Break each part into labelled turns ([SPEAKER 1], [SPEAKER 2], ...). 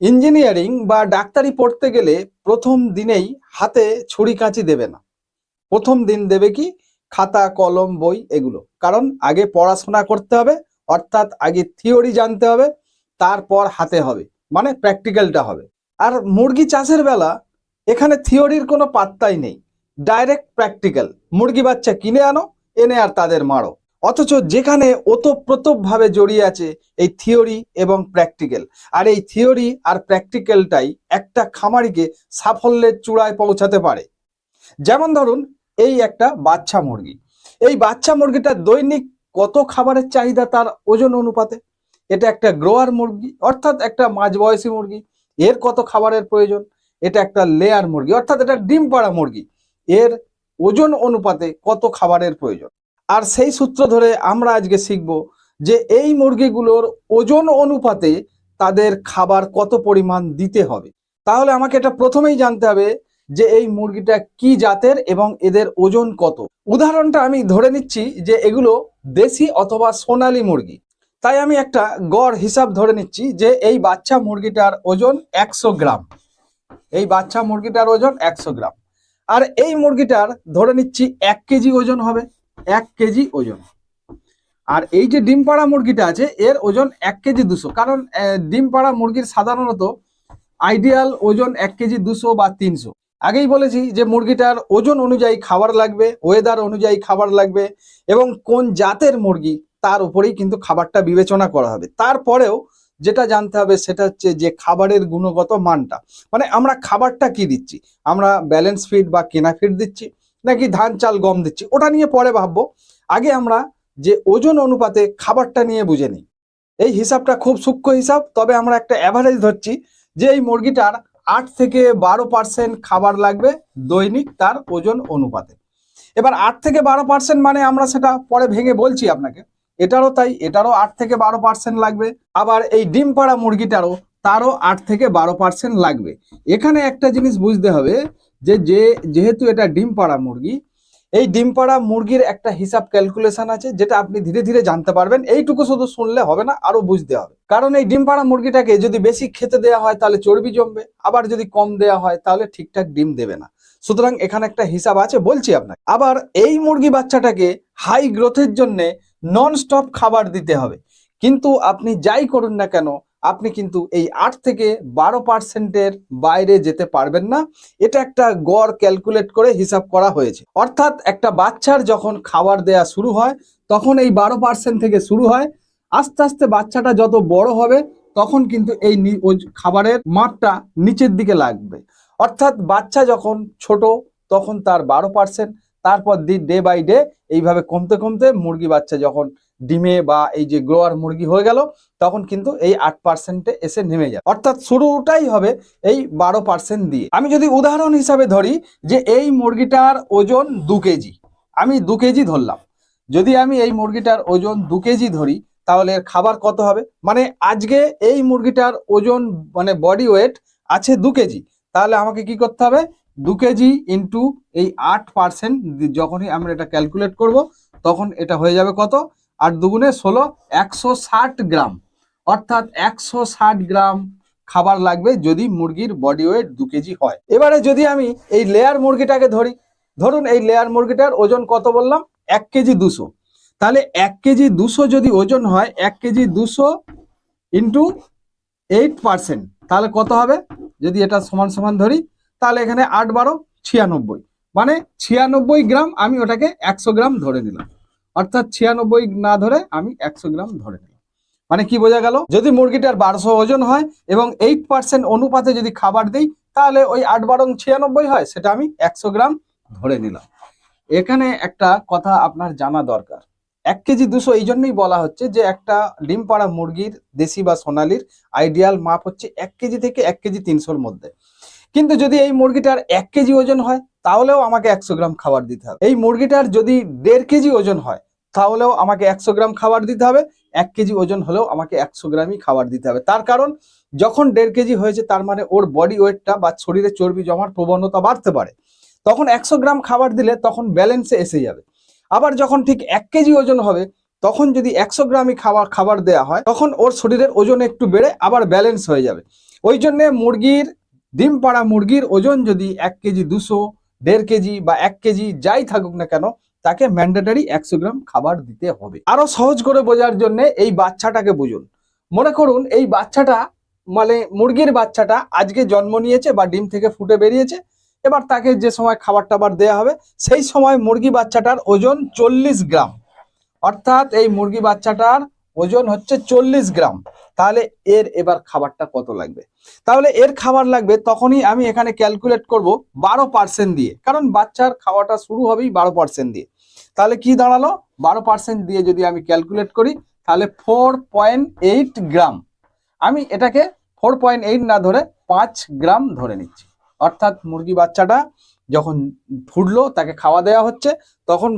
[SPEAKER 1] Engineering বা ডাক্তারি পড়তে গেলে প্রথম দিনেই হাতে ছুরি কাঁচি দেবে না। প্রথম দিন দেবে কি? খাতা, কলম, বই এগুলো। কারণ আগে পড়াশোনা করতে হবে, অর্থাৎ আগে থিওরি জানতে হবে, তারপর হাতে হবে মানে প্র্যাকটিক্যালটা হবে। আর মুরগি চাষের বেলা এখানে থিওরির কোনো পাত্তাই নেই, ডাইরেক্ট প্র্যাকটিক্যাল। মুরগি বাচ্চা কিনে আনো, এনে আর তাদের মারো। অথচ যেখানে ওতপ্রোতভাবে জড়িয়ে আছে এই থিওরি এবং প্র্যাকটিক্যাল। আর এই থিওরি আর প্র্যাকটিক্যালটাই একটা খামারিকে সাফল্যের চূড়ায় পৌঁছাতে পারে। যেমন ধরুন, এই একটা বাচ্চা মুরগি। এই বাচ্চা মুরগিটার দৈনিক কত খাবারের চাহিদা তার ওজন অনুপাতে? এটা একটা গ্রোয়ার মুরগি, অর্থাৎ একটা মাঝবয়সী মুরগি, এর কত খাবারের প্রয়োজন? এটা একটা লেয়ার মুরগি, অর্থাৎ এটা ডিম পাড়া মুরগি, এর ওজন অনুপাতে কত খাবারের প্রয়োজন? আর সেই সূত্র ধরে আমরা আজকে শিখব যে এই মুরগিগুলোর ওজন অনুপাতে তাদের খাবার কত পরিমাণ দিতে হবে। তাহলে আমাকে এটা প্রথমেই জানতে হবে যে এই মুরগিটা কি জাতের এবং এদের ওজন কত। উদাহরণটা আমি ধরে নিচ্ছি যে এগুলো দেশি অথবা সোনালী মুরগি। তাই আমি একটা গড় হিসাব ধরে নিচ্ছি যে এই বাচ্চা মুরগিটার ওজন একশো গ্রাম। এই বাচ্চা মুরগিটার ওজন একশো গ্রাম। আর এই মুরগিটার ধরে নিচ্ছি এক কেজি ওজন হবে। এক কেজি ওজন। আর এই যে ডিম পাড়া মুরগিটা আছে, এর ওজন এক কেজি দুশো। কারণ ডিম পাড়া মুরগির সাধারণত আইডিয়াল ওজন এক কেজি দুশো বা তিনশো। আগেই বলেছি যে মুরগিটার ওজন অনুযায়ী খাবার লাগবে ওয়েদার অনুযায়ী খাবার লাগবে, এবং কোন জাতের মুরগি তার উপরেই কিন্তু খাবারটা বিবেচনা করা হবে। তারপরেও যেটা জানতে হবে সেটা হচ্ছে যে খাবারের গুণগত মানটা। মানে আমরা খাবারটা কি দিচ্ছি? আমরা ব্যালেন্স ফিড বা কেনা ফিড দিচ্ছি। নাকি ধান, চাল, গম দিচ্ছি? ওটা নিয়ে পরে ভাববো। আগে আমরা যে ওজন অনুপাতে খাবারটা নিয়ে বুঝে নিই। এই হিসাবটা খুব সূক্ষ্ম হিসাব, তবে আমরা একটা অ্যাভারেজ ধরছি যে এই মুরগিটার আট থেকে বারো পার্সেন্ট খাবার লাগবে দৈনিক তার ওজন অনুপাতে। এবার আট থেকে বারো পার্সেন্ট মানে আমরা সেটা পরে ভেঙে বলছি আপনাকে। এটারও তাই, এটারও আট থেকে বারো পার্সেন্ট লাগবে। আবার এই ডিম পাড়া মুরগিটারও তারও আট থেকে বারো পার্সেন্ট লাগবে। এখানে একটা জিনিস বুঝতে হবে যে যে, যেহেতু এটা ডিম পাড়া মুরগি, এই ডিম পাড়া মুরগির একটা হিসাব ক্যালকুলেশন আছে যেটা আপনি ধীরে ধীরে জানতে পারবেন। এইটুকু শুধু শুনলে হবে না আরও বুঝতে হবে। কারণ এই ডিম পাড়া মুরগিটাকে যদি বেশি খেতে দেওয়া হয় তাহলে চর্বি জমবে, আবার যদি কম দেওয়া হয় তাহলে ঠিকঠাক ডিম দেবে না। সুতরাং এখানে একটা হিসাব আছে, বলছি আপনাকে। আবার এই মুরগি বাচ্চাটাকে হাই গ্রোথের জন্য নন স্টপ খাবার দিতে হবে। কিন্তু আপনি যাই করুন না কেন আপনি কিন্তু এই আট থেকে বারো পার্সেন্টের বাইরে যেতে পারবেন না। এটা একটা গড় ক্যালকুলেট করে হিসাব করা হয়েছে। অর্থাৎ একটা বাচ্চার যখন খাবার দেয়া শুরু হয়, তখন এই বারো পার্সেন্ট থেকে শুরু হয়। আস্তে আস্তে বাচ্চাটা যত বড় হবে, তখন কিন্তু এই খাবারের মাপটা নিচের দিকে লাগবে। অর্থাৎ বাচ্চা যখন ছোট, তখন তার বারো পার্সেন্ট। তারপর ডে বাই ডে এইভাবে কমতে কমতে মুরগি বাচ্চা যখন ডিমে বা এই যে গ্রোয়ার মুরগি হয়ে গেল, তখন কিন্তু এই আট পার্সেন্টে এসে নেমে যায়। অর্থাৎ শুরুটাই হবে এই বারো পার্সেন্ট দিয়ে। আমি যদি উদাহরণ হিসাবে ধরি যে এই মুরগিটার ওজন দু কেজি, আমি দু কেজি ধরলাম। যদি আমি এই মুরগিটার ওজন দু কেজি ধরি, তাহলে এর খাবার কত হবে? মানে আজকে এই মুরগিটার ওজন মানে বডি ওয়েট আছে দু কেজি, তাহলে আমাকে কি করতে হবে? দু কেজি ইন্টু এই আট পার্সেন্ট যখনই আমরা এটা ক্যালকুলেট করব, তখন এটা হয়ে যাবে কত? আট দুগুণে ষোলো, একশো গ্রাম। অর্থাৎ একশো ষাট গ্রাম খাবার লাগবে যদি মুরগির বডি ওয়েট দু কেজি হয়। এবারে যদি আমি এই লেয়ার মুরগিটাকে ধরি, ধরুন এই লেয়ার মুরগিটার ওজন কত বললাম? এক কেজি দুশো। তাহলে এক কেজি দুশো যদি ওজন হয়, এক কেজি দুশো ইন্টু এইট পার্সেন্ট তাহলে কত হবে? যদি এটা সমান সমান ধরি, তাহলে এখানে আট বারো ছিয়ানব্বই। মানে ছিয়ানব্বই গ্রাম আমি ওটাকে একশো গ্রাম ধরে নিলাম। অর্থাৎ ছিয়ানব্বই না ধরে আমি একশো গ্রাম ধরে নিলাম। মানে কি বোঝা গেল? যদি মুরগিটার বারোশো ওজন হয় এবং এইট পার্সেন্ট অনুপাতে যদি খাবার দিই, তাহলে ওই আট বারো ছিয়ানব্বই হয়, সেটা আমি একশো গ্রাম ধরে নিলাম। এখানে একটা কথা আপনার জানা দরকার। এক কেজি দুশো এই জন্যই বলা হচ্ছে যে, একটা ডিম পাড়া মুরগির দেশি বা সোনালির আইডিয়াল মাপ হচ্ছে এক কেজি থেকে এক কেজি তিনশোর মধ্যে। কিন্তু যদি এই মুরগিটার এক কেজি ওজন হয় তাহলেও আমাকে একশো গ্রাম খাবার দিতে হবে। এই মুরগিটার যদি দেড় কেজি ওজন হয়, তাহলেও আমাকে একশো গ্রাম খাবার দিতে হবে। এক কেজি ওজন হলেও আমাকে একশো গ্রামই খাবার দিতে হবে। তার কারণ, যখন দেড় কেজি হয়েছে, তার মানে ওর বডি ওয়েটটা বা শরীরে চর্বি জমার প্রবণতা বাড়তে পারে। তখন একশো গ্রাম খাবার দিলে তখন ব্যালেন্সে এসে যাবে। আবার যখন ঠিক এক কেজি ওজন হবে, তখন যদি একশো গ্রামই খাবার খাবার দেওয়া হয়, তখন ওর শরীরের ওজন একটু বেড়ে আবার ব্যালেন্স হয়ে যাবে। ওই জন্যে মুরগির, ডিম পাড়া মুরগির ওজন যদি এক কেজি দুশো দেড় কেজি বা এক কেজি যাই থাকুক না কেন, তাকে ম্যান্ডেটারি একশো গ্রাম খাবার দিতে হবে। আরও সহজ করে বোঝার জন্য এই বাচ্চাটাকে বুঝুন। মনে করুন, এই বাচ্চাটা মানে মুরগির বাচ্চাটা আজকে জন্ম নিয়েছে বা ডিম থেকে ফুটে বেরিয়েছে, এবার তাকে যে সময় খাবার টাবার দেওয়া হবে, সেই সময় মুরগি বাচ্চাটার ওজন চল্লিশ গ্রাম। অর্থাৎ এই মুরগি বাচ্চাটার ওজন হচ্ছে চল্লিশ গ্রাম। তাহলে এর এবার খাবারটা কত লাগবে? তাহলে এর খাবার লাগবে তখনই আমি এখানে ক্যালকুলেট করব বারো পার্সেন্ট দিয়ে। কারণ বাচ্চার খাওয়াটা শুরু হবেই বারো পার্সেন্ট দিয়ে। তাহলে কি দাঁড়াল? বারো পার্সেন্ট দিয়ে যদি আমি ক্যালকুলেট করি, তাহলে ফোর পয়েন্ট এইট গ্রাম। আমি এটাকে ফোর পয়েন্ট এইট না ধরে পাঁচ গ্রাম ধরে নিচ্ছি। অর্থাৎ মুরগি বাচ্চাটা যখন ফুটলো, তাকে খাওয়া দেওয়া হচ্ছে, তখন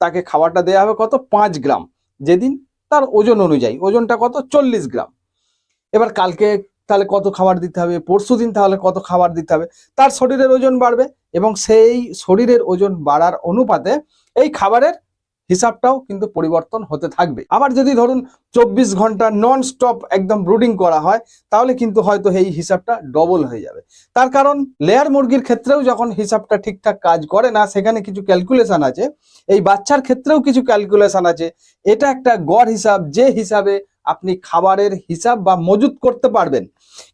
[SPEAKER 1] তাকে খাবারটা দেওয়া হবে কত? পাঁচ গ্রাম। যেদিন তার ওজন অনুযায়ী, ওজনটা কত? চল্লিশ গ্রাম। এবার কালকে তাহলে কত খাবার দিতে হবে? পরশু দিন তাহলে কত খাবার দিতে হবে? তার শরীরের ওজন বাড়বে এবং সেই শরীরের ওজন বাড়ার অনুপাতে এই খাবারের হিসাবটাও কিন্তু পরিবর্তন হতে থাকবে। আবার যদি ধরুন চব্বিশ ঘণ্টা নন স্টপ একদম ব্রুডিং করা হয়, তাহলে কিন্তু হয়তো এই হিসাবটা ডবল হয়ে যাবে। তার কারণ লেয়ার মুরগির ক্ষেত্রেও যখন হিসাবটা ঠিকঠাক কাজ করে না, সেখানে কিছু ক্যালকুলেশন আছে। এই বাচ্চার ক্ষেত্রেও কিছু ক্যালকুলেশন আছে। এটা একটা গড় হিসাব, যে হিসাবে আপনি খাবারের হিসাব বা মজুত করতে পারবেন।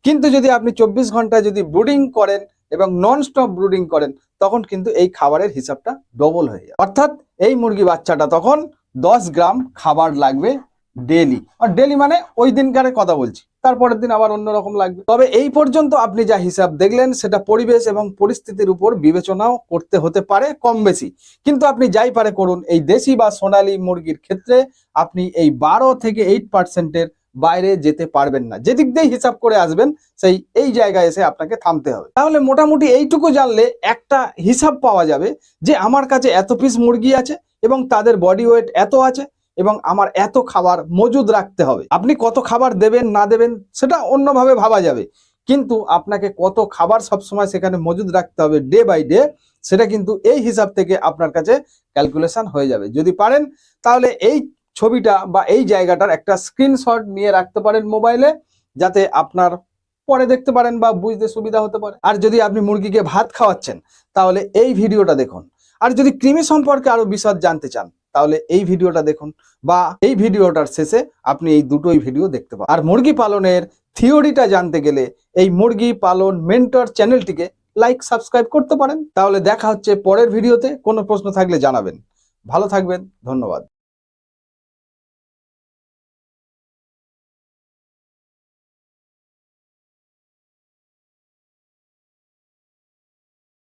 [SPEAKER 1] কিন্তু যদি আপনি চব্বিশ ঘণ্টা যদি ব্রুডিং করেন এবং নন স্টপ ব্রুডিং করেন তখন কিন্তু এই খাবারের হিসাবটা ডবল হয়ে যায়। অর্থাৎ এই মুরগি বাচ্চাটা তখন দশ গ্রাম খাবার লাগবে ডেলি আর ডেলি মানে ওই দিনকারে কথা বলছি, তারপরের দিন আবার অন্যরকম লাগবে। তবে এই পর্যন্ত আপনি যা হিসাব দেখলেন, সেটা পরিবেশ এবং পরিস্থিতির উপর বিবেচনাও করতে হতে পারে কম বেশি। কিন্তু আপনি যাই পারে করুন, এই দেশি বা সোনালি মুরগির ক্ষেত্রে আপনি এই বারো থেকে এইট পার্সেন্টের বাইরে যেতে পারবেন না। যেদিক দিয়ে হিসাব করে আসবেন, সেই, এই জায়গায় এসে আপনাকে থামতে হবে। তাহলে মোটামুটি এইটুকু জানলে একটা হিসাব পাওয়া যাবে যে আমার কাছে এত পিস মুরগি আছে এবং তাদের বডি ওয়েট এত আছে এবং আমার এত খাবার মজুদ রাখতে হবে। আপনি কত খাবার দেবেন, না দেবেন, সেটা অন্যভাবে ভাবা যাবে। কিন্তু আপনাকে কত খাবার সবসময় সেখানে মজুদ রাখতে হবে ডে বাই ডে সেটা কিন্তু এই হিসাব থেকে আপনার কাছে ক্যালকুলেশন হয়ে যাবে। যদি পারেন, তাহলে এই ছবিটা বা এই জায়গাটার একটা স্ক্রিনশট নিয়ে রাখতে পারেন মোবাইলে যাতে আপনার পরে দেখতে পারেন বা বুঝতে সুবিধা হতে পারে। আর যদি আপনি মুরগিকে ভাত খাওয়াচ্ছেন, তাহলে এই ভিডিওটা দেখুন। আর যদি কৃমি সম্পর্কে আরও বিশদ জানতে চান, তাহলে এই ভিডিওটা দেখুন বা এই ভিডিওটার শেষে আপনি এই দুটোই ভিডিও দেখতে পান আর মুরগি পালনের থিওরিটা জানতে গেলে এই মুরগি পালন মেন্টর চ্যানেলটিকে লাইক, সাবস্ক্রাইব করতে পারেন। তাহলে দেখা হচ্ছে পরের ভিডিওতে। কোনো প্রশ্ন থাকলে জানাবেন। ভালো থাকবেন। ধন্যবাদ।